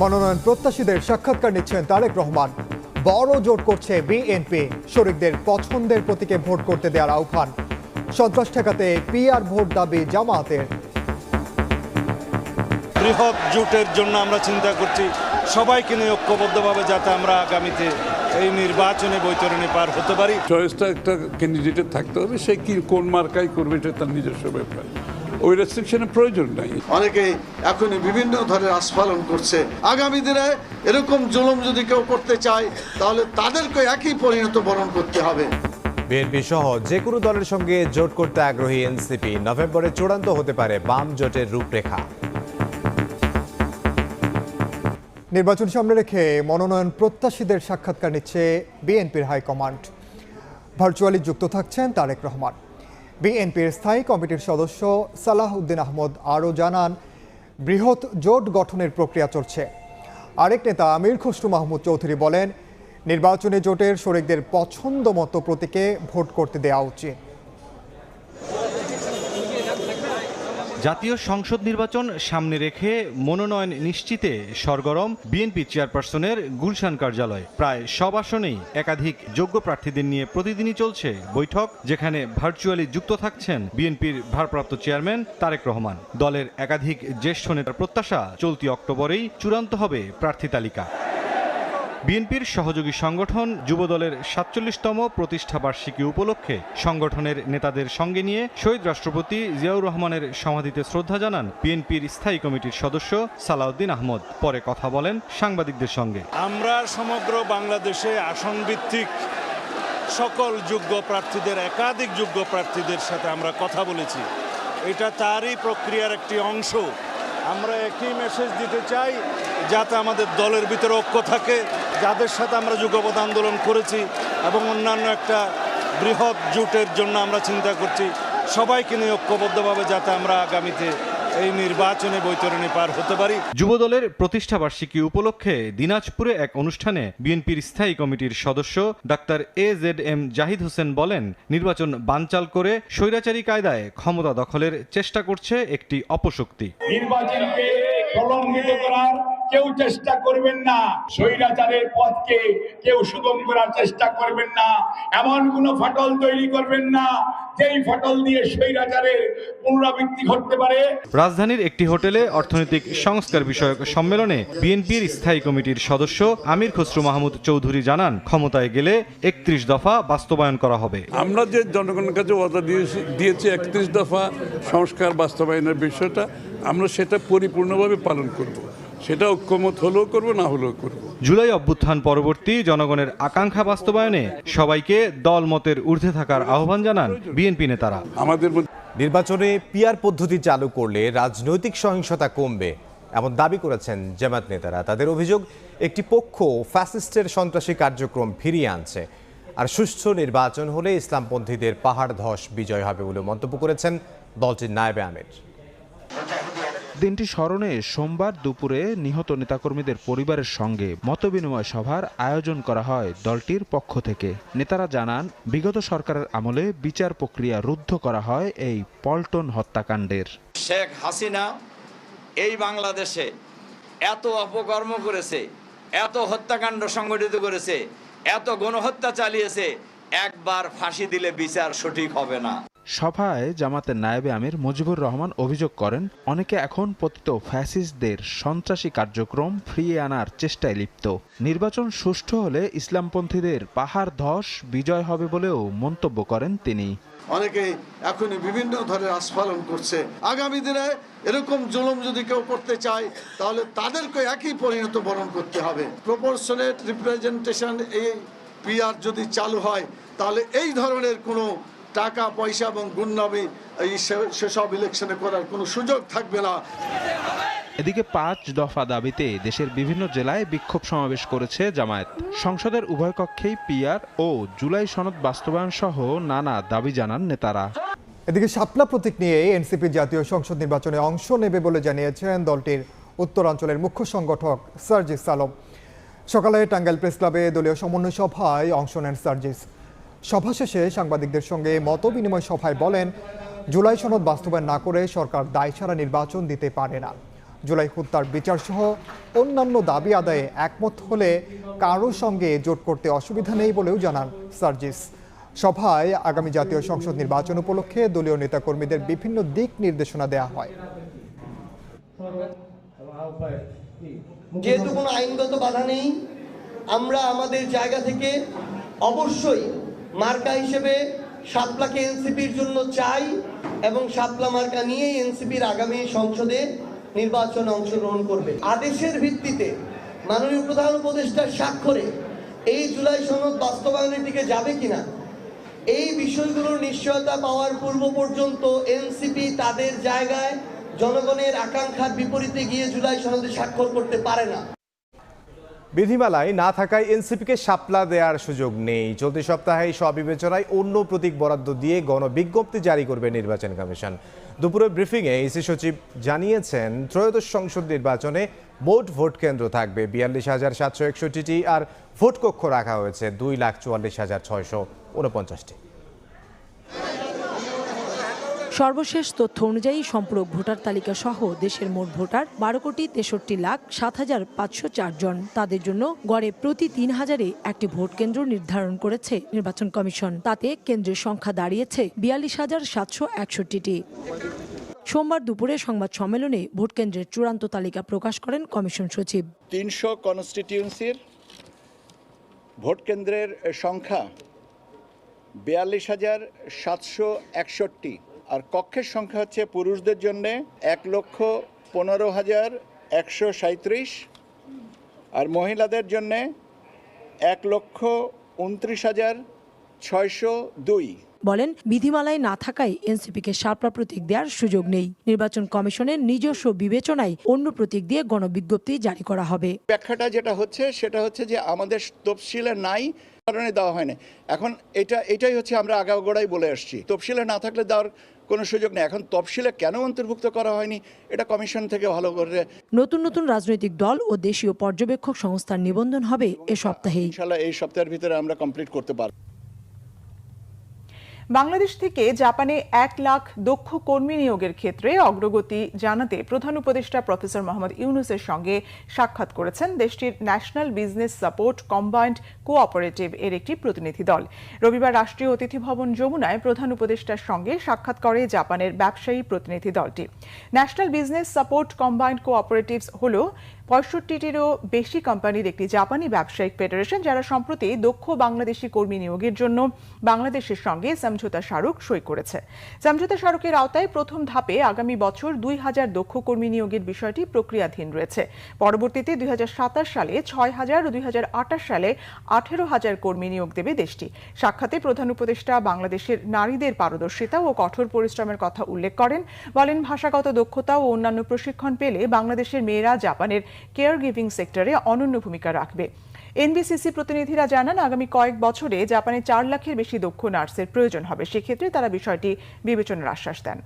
মনোনয়ন প্রত্যাশীদের সাক্ষাৎকার নিচ্ছেন তারেক রহমান। বড় জোট করছে বিএনপি শরিকদের পছন্দের প্রতীকে ভোট করতে দেওয়ার আহ্বান। সন্ত্রাস ঠেকাতে পিআর ভোট দাবি জামায়াতের। বৃহৎ জোটের জন্য আমরা চিন্তা করছি সবাইকে নিয়ে ঐক্যবদ্ধভাবে যাতে আমরা আগামীতে এই নির্বাচনে বৈতরণী পার হতে পারি। চয়েসটা একটা ক্যান্ডিডেটের থাকতে হবে সে কি কোন মার্কাই করবে এটা তার নিজস্ব ব্যাপার। ওই রেস্ট্রিকশনের প্রয়োজন নাই। অনেকে এখন বিভিন্ন ধরনের আস্ফালন করছে। আগামী দিনে এরকম জুলুম যদি কেউ করতে চায় তাহলে তাদেরকে একই পরিণত বরণ করতে হবে। বিএনপি সহ যে কোনো দলের সঙ্গে জোট করতে আগ্রহী এনসিপি নভেম্বরে চূড়ান্ত হতে পারে বাম জোটের রূপরেখা। নির্বাচন সামনে রেখে মনোনয়ন প্রত্যাশীদের সাক্ষাৎকার নিচ্ছে বিএনপির হাইকমান্ড। ভার্চুয়ালি যুক্ত থাকছেন তারেক রহমান। বিএনপির স্থায়ী কমিটির সদস্য সালাহ উদ্দিন আহমদ আরও জানান, বৃহৎ জোট গঠনের প্রক্রিয়া চলছে। আরেক নেতা আমির খসরু মাহমুদ চৌধুরী বলেন, নির্বাচনী জোটের শরিকদের পছন্দ মতো প্রতীকে ভোট করতে দেওয়া উচিত। জাতীয় সংসদ নির্বাচন সামনে রেখে মনোনয়ন নিশ্চিতে সরগরম বিএনপি চেয়ারপারসনের গুলশান কার্যালয়। প্রায় সব আসনেই একাধিক যোগ্য প্রার্থীদের নিয়ে প্রতিদিনই চলছে বৈঠক, যেখানে ভার্চুয়ালি যুক্ত থাকছেন বিএনপির ভারপ্রাপ্ত চেয়ারম্যান তারেক রহমান। দলের একাধিক জ্যেষ্ঠ নেতার প্রত্যাশা চলতি অক্টোবরেই চূড়ান্ত হবে প্রার্থী তালিকা। বিএনপির সহযোগী সংগঠন যুবদলের সাতচল্লিশতম প্রতিষ্ঠা বার্ষিকী উপলক্ষে সংগঠনের নেতাদের সঙ্গে নিয়ে শহীদ রাষ্ট্রপতি জিয়াউর রহমানের সমাধিতে শ্রদ্ধা জানান বিএনপির স্থায়ী কমিটির সদস্য সালাউদ্দিন আহমদ। পরে কথা বলেন সাংবাদিকদের সঙ্গে। আমরা সমগ্র বাংলাদেশে আসন ভিত্তিক সকল যোগ্য প্রার্থীদের, একাধিক যোগ্য প্রার্থীদের সাথে আমরা কথা বলেছি। এটা তারই প্রক্রিয়ার একটি অংশ। আমরা একই মেসেজ দিতে চাই যাতে আমাদের দলের ভিতরে ঐক্য থাকে। যাদের সাথে আমরা যুগপথ আন্দোলন করেছি এবং অন্যান্য একটা বৃহৎ জোটের জন্য আমরা চিন্তা করছি সবাইকে নিয়ে ঐক্যবদ্ধভাবে যাতে আমরা আগামীতে এই নির্বাচনে বৈতরণী পার হতে পারি। যুবদলের প্রতিষ্ঠা বার্ষিকী উপলক্ষে দিনাজপুরে এক অনুষ্ঠানে বিএনপির স্থায়ী কমিটির সদস্য doctor A Z M Zahid Hossain বলেন নির্বাচন বানচাল করে স্বৈরাচারী কায়দায় ক্ষমতা দখলের চেষ্টা করছে একটি অপশক্তি। নির্বাচনকে প্রলম্বিত করার কেউ চেষ্টা করবেন না। স্বৈরাচারের পথকে কেউ সুগম করার চেষ্টা করবেন না। এমন কোনো ফাটল তৈরি করবেন না যেই ফাটল দিয়ে স্বৈরাচারের পুনরাবৃত্তি ঘটতে পারে। রাজধানীর একটি হোটেলে অর্থনৈতিক সংস্কার বিষয়ক সম্মেলনে বিএনপির স্থায়ী কমিটির সদস্য আমির খসরু মাহমুদ চৌধুরী জানান ক্ষমতায় গেলে একত্রিশ দফা বাস্তবায়ন করা হবে। আমরা যে জনগণের কাছে ওয়াদা দিয়েছি দিয়েছি একত্রিশ দফা সংস্কার বাস্তবায়নের বিষয়টা আমরা সেটা পরিপূর্ণভাবে পালন করব। সেটা ঐক্যমত হলেও করব না হলেও করব। জুলাই অভ্যুত্থান পরবর্তী জনগণের আকাঙ্ক্ষা বাস্তবায়নে সবাইকে দল মতের ঊর্ধ্বে থাকার আহ্বান জানান বিএনপি নেতারা। আমাদের নির্বাচনে পিআর পদ্ধতি চালু করলে রাজনৈতিক সহিংসতা কমবে এমন দাবি করেছেন জামাত নেতারা। তাদের অভিযোগ একটি পক্ষ ফ্যাসিস্টের সন্ত্রাসী কার্যক্রম ফিরিয়ে আনছে আর সুষ্ঠু নির্বাচন হলে ইসলামপন্থীদের পাহাড় ধস বিজয় হবে বলে মন্তব্য করেছেন দলটির নায়েবে আমির। দিনটি স্মরণে সোমবার দুপুরে নিহত নেতাকর্মীদের পরিবারের সঙ্গে মতবিনিময় সভার আয়োজন করা হয় দলটির পক্ষ থেকে। নেতারা জানান, বিগত সরকারের আমলে বিচার প্রক্রিয়া রুদ্ধ করা হয় এই পল্টন হত্যাকাণ্ডের। শেখ হাসিনা এই বাংলাদেশে এত অপকর্ম করেছে, এত হত্যাকাণ্ড সংগঠিত করেছে, এত গণহত্যা চালিয়েছে, একবার ফাঁসি দিলে বিচার সঠিক হবে না। সভায় জামাতের নায়েবে আমির মুজিবুর রহমান অভিযোগ করেন, অনেকে এখন পতিত ফ্যাসিস্টদের সন্ত্রাসী কার্যক্রম ফিরিয়ে আনার চেষ্টায় লিপ্ত। নির্বাচন সুষ্ঠু হলে ইসলামপন্থীদের পাহাড় ধস বিজয় হবে বলেও মন্তব্য করেন তিনি। অনেকে এখন বিভিন্ন ধরনের আস্ফালন করছে। আগামী দিনে এরকম জুলুম যদি কেউ করতে চায়, তাহলে তাদেরকে একই পরিণত বরণ করতে হবে। প্রপোর্শনেট রিপ্রেজেন্টেশন এই পিআর যদি চালু হয়, তাহলে এই ধরনের কোনো টাকা পয়সা এবং গুন্ডামি এই সেসব ইলেকশনে করার কোনো সুযোগ থাকবে না। এদিকে পাঁচ দফা দাবিতে দেশের বিভিন্ন জেলায় বিক্ষোভ সমাবেশ করেছে জামায়াত। সংসদের উভয় কক্ষেই পিআর ও জুলাই সনদ বাস্তবায়ন সহ নানা দাবি জানান নেতারা। এদিকে শাপলা প্রতীক নিয়ে এনসিপি জাতীয় সংসদ নির্বাচনে অংশ নেবে বলে জানিয়েছেন দলটির উত্তরাঞ্চলের মুখ্য সংগঠক সার্জিস আলম সকালে টাঙ্গাইল প্রেস ক্লাবে দলীয় সমন্বয় সভায় অংশ নেন সার্জিস। সভা শেষে সাংবাদিকদের সঙ্গে মত বিনিময় সভায় বলেন, জুলাই সনদ বাস্তবায়ন না করে সরকার দায়সারা নির্বাচন দিতে পারে না। জুলাই হত্যার বিচার সহ অন্যান্য দাবি আদায়ে একমত হলে কারোর সঙ্গে জোট করতে অসুবিধা নেই বলেও জানান সার্জিস। সভায় আগামী জাতীয় সংসদ নির্বাচন উপলক্ষে দলীয় নেতাকর্মীদের বিভিন্ন দিক নির্দেশনা দেয়া হয়। যেহেতু কোনো আইনগত বাধা নেই, আমরা আমাদের জায়গা থেকে অবশ্যই মার্কা হিসেবে সাতলাকে এনসিপির জন্য চাই এবং সাতলা মার্কা নিয়েই এনসিপির আগামী সংসদে নির্বাচনে অংশগ্রহণ করবে। আদেশের ভিত্তিতে মাননীয় প্রধান উপদেষ্টার স্বাক্ষরে এই জুলাই সনদ বাস্তবায়নের দিকে যাবে কিনা, এই বিষয়গুলোর নিশ্চয়তা পাওয়ার পূর্ব পর্যন্ত এনসিপি তাদের জায়গায় জনগণের আকাঙ্ক্ষার বিপরীতে গিয়ে জুলাই সনদে স্বাক্ষর করতে পারে না। বিধিমালায় না থাকায় এনসিপিকে সাপলা দেওয়ার সুযোগ নেই। চলতি সপ্তাহে সবিবেচনায় অন্য প্রতীক বরাদ্দ দিয়ে গণবিজ্ঞপ্তি জারি করবে নির্বাচন কমিশন। দুপুরে ব্রিফিংয়ে ইসি সচিব জানিয়েছেন, ত্রয়োদশ সংসদ নির্বাচনে মোট ভোট কেন্দ্র থাকবে বিয়াল্লিশ হাজার সাতশো একষট্টিটি আর ভোটকক্ষ রাখা হয়েছে দুই লাখ চুয়াল্লিশ হাজার ছয়শো উনপঞ্চাশটি সর্বশেষ তথ্য অনুযায়ী সম্পূরক ভোটার তালিকা সহ দেশের মোট ভোটার বারো কোটি তেষট্টি লাখ সাত হাজার পাঁচশো চার জন। তাদের জন্য গড়ে প্রতি তিন হাজারে একটি ভোট কেন্দ্র নির্ধারণ করেছে নির্বাচন কমিশন। তাতে কেন্দ্রের সংখ্যা দাঁড়িয়েছে বিয়াল্লিশ হাজার সাতশো একষট্টিটি। সোমবার দুপুরে সংবাদ সম্মেলনে ভোট কেন্দ্রের চূড়ান্ত তালিকা প্রকাশ করেন কমিশন সচিব। তিনশো কনস্টিটিউন্সির ভোট কেন্দ্রের সংখ্যা বিয়াল্লিশ হাজার সাতশো একষট্টি। আর কক্ষের সংখ্যা হচ্ছে পুরুষদের জন্যে এক লক্ষ পনেরো হাজার একশো সাঁত্রিশ আর মহিলাদের জন্যে এক লক্ষ উনত্রিশ হাজার ছয়শো দুই। বলেন বিধিমালায় না থাকায় এনসিপিকে সারপ্রা প্রতীক দেওয়ার সুযোগ নেই। নির্বাচন কমিশনের নিজস্ব বিবেচনায় অন্য প্রতীক দিয়ে গণবিজ্ঞপ্তি জারি করা হবে। ব্যাখ্যাটা যেটা হচ্ছে সেটা হচ্ছে যে আমাদের তফসিলে নাই কারণে দেওয়া হয়নি। এখন এটা এটাই হচ্ছে আমরা আগাগোড়াই বলে আসছি। তফসিলে না থাকলে দেওয়ার কোনো সুযোগ নেই। এখন তফসিলে কেন অন্তর্ভুক্ত করা হয়নি এটা কমিশন থেকে ভালো করে নতুন নতুন রাজনৈতিক দল ও দেশীয় পর্যবেক্ষক সংস্থার নিবন্ধন হবে এ সপ্তাহেই। ইনশাল্লাহ এই সপ্তাহের ভিতরে আমরা কমপ্লিট করতে পারব। বাংলাদেশ থেকে জাপানে এক লাখ দক্ষ কর্মী নিয়োগের ক্ষেত্রে অগ্রগতি জানাতে প্রধান উপদেষ্টা প্রফেসর মোহাম্মদ ইউনুসের সঙ্গে সাক্ষাৎ করেছেন দেশটির national business support combined cooperative এর একটি প্রতিনিধি দল। রবিবার রাষ্ট্রীয় অতিথি ভবন যমুনায় প্রধান উপদেষ্টার সঙ্গে সাক্ষাৎ করে জাপানের ব্যবসায়ী প্রতিনিধি দলটি। National business support combined cooperatives হল পঁয়ষট্টিটিরও বেশি কোম্পানির একটি জাপানি ব্যবসায়িক ফেডারেশন যারা সম্প্রতি দক্ষ বাংলাদেশি কর্মী নিয়োগের জন্য বাংলাদেশের সঙ্গে সমঝোতা স্মারক সই করেছে। সমঝোতা স্মারকের আওতায় প্রথম ধাপে আগামী বছর দুই হাজার দক্ষ কর্মী নিয়োগের বিষয়টি প্রক্রিয়াধীন রয়েছে। পরবর্তীতে দুই সালে ছয় হাজার ও দুই সালে আঠেরো হাজার কর্মী নিয়োগ দেবে দেশটি। সাক্ষাতে প্রধান উপদেষ্টা বাংলাদেশের নারীদের পারদর্শিতা ও কঠোর পরিশ্রমের কথা উল্লেখ করেন। বলেন, ভাষাগত দক্ষতা ও অন্যান্য প্রশিক্ষণ পেলে বাংলাদেশের মেয়েরা জাপানের কেয়ার গিভিং সেক্টরে অনন্য ভূমিকা রাখবে। এনবিসিসি প্রতিনিধিরা জানান, আগামী কয়েক বছরে জাপানে চার লাখের বেশি দক্ষ নার্সের প্রয়োজন হবে। সেক্ষেত্রে তারা বিষয়টি বিবেচনার আশ্বাস দেন।